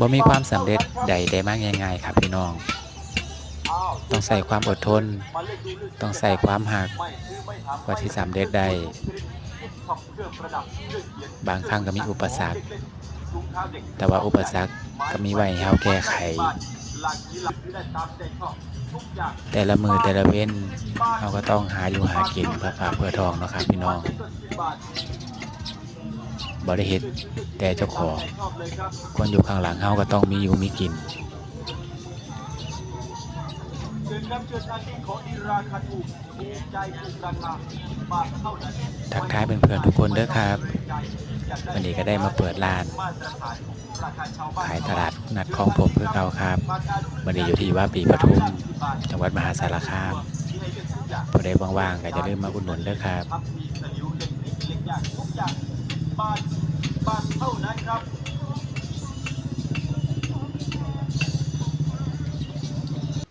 บ่มีความสำเร็จใดได้มากง่ายๆครับพี่น้อง ต้องใส่ความอดทน ต้องใส่ความหักไม่ซื้อไม่ถากว่าที่สำเร็จได้ บางครั้งก็มีอุปสรรค แต่ว่าอุปสรรคก็มีไว้ให้เราแก้ไข แต่ละมือแต่ละเว้นเราก็ต้องหาอยู่หากินเพื่อปากเพื่อทองนะครับพี่น้อง บ่ได้เฮ็ดแต่เจ้าของคนอยู่ข้างหลังเฮาก็ต้องมีอยู่มีกินเชิญครับเชิญอันนี้ของดีราคาถูกถูกใจถูกราคาบาทเท่านั้นทักทายเพื่อนๆทุกคนเด้อครับ วันนี้ก็ได้มาเปิดร้านขายตลาดนัดคลองผมเพื่อเขาครับ วันนี้อยู่ที่ว่าปีปทุม จังหวัดมหาสารคามพอได้ว่างๆก็จะเริ่มมาอุดหนุนเด้อครับ ค